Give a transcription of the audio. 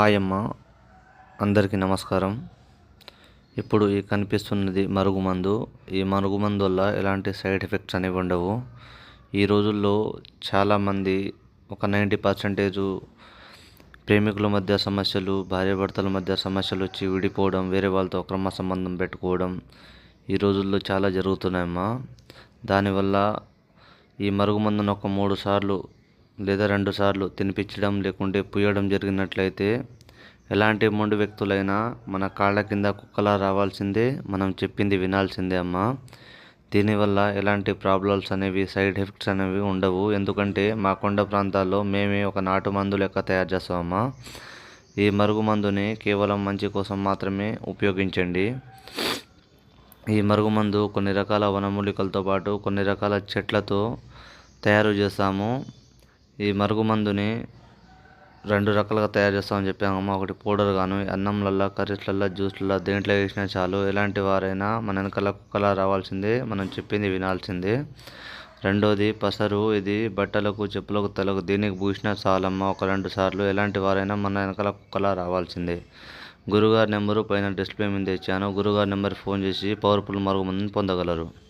Hi అమ్మ. అందరికీ నమస్కారం. ఇప్పుడు ఈ కనిపిస్తున్నది మరుగుమందు. ఈ మరుగుమందు వల్ల ఎలాంటి సైడ్ ఎఫెక్ట్స్ అనేవి ఉండవు. ఈ రోజుల్లో చాలామంది ఒక నైంటీ పర్సెంటేజు ప్రేమికుల మధ్య సమస్యలు భార్యాభర్తల మధ్య సమస్యలు వచ్చి విడిపోవడం వేరే వాళ్ళతో అక్రమ సంబంధం పెట్టుకోవడం ఈ రోజుల్లో చాలా జరుగుతున్నాయమ్మా. దానివల్ల ఈ మరుగుమందును ఒక మూడు సార్లు లేదా రెండు సార్లు తినిపించడం లేకుంటే పుయ్యడం జరిగినట్లయితే ఎలాంటి మొండి వ్యక్తులైనా మన కాళ్ళ కింద కుక్కలా రావాల్సిందే మనం చెప్పింది వినాల్సిందే అమ్మ. దీనివల్ల ఎలాంటి ప్రాబ్లమ్స్ అనేవి సైడ్ ఎఫెక్ట్స్ అనేవి ఉండవు. ఎందుకంటే మా కొండ ప్రాంతాల్లో మేమే ఒక నాటు మందు లెక్క తయారు చేస్తామమ్మా ఈ మరుగు మందుని కేవలం మంచి కోసం మాత్రమే ఉపయోగించండి. ఈ మరుగుమందు కొన్ని రకాల వనమూలికలతో పాటు కొన్ని రకాల చెట్లతో తయారు చేస్తాము. ఈ మరుగుమందుని రెండు రకాలుగా తయారు చేస్తామని చెప్పామమ్మ ఒకటి పౌడర్ గాను అన్నంలల్లో కర్రీస్లల్లో జ్యూస్లలో దేంట్లో వేసినా చాలు. ఎలాంటి వారైనా మన వెనకాల కుక్కలా రావాల్సిందే మనం చెప్పింది వినాల్సిందే. రెండోది పసరు ఇది బట్టలకు చెప్పులకు తలకు దీనికి పూసినా చాలమ్మ ఒక రెండు సార్లు. ఎలాంటి వారైనా మన వెనకాల కుక్కలా రావాల్సిందే. గురుగారి నెంబరు పైన డిస్ప్లే మీద ఇచ్చాను. గురుగారి నెంబర్ ఫోన్ చేసి పవర్ఫుల్ మరుగుమందుని పొందగలరు.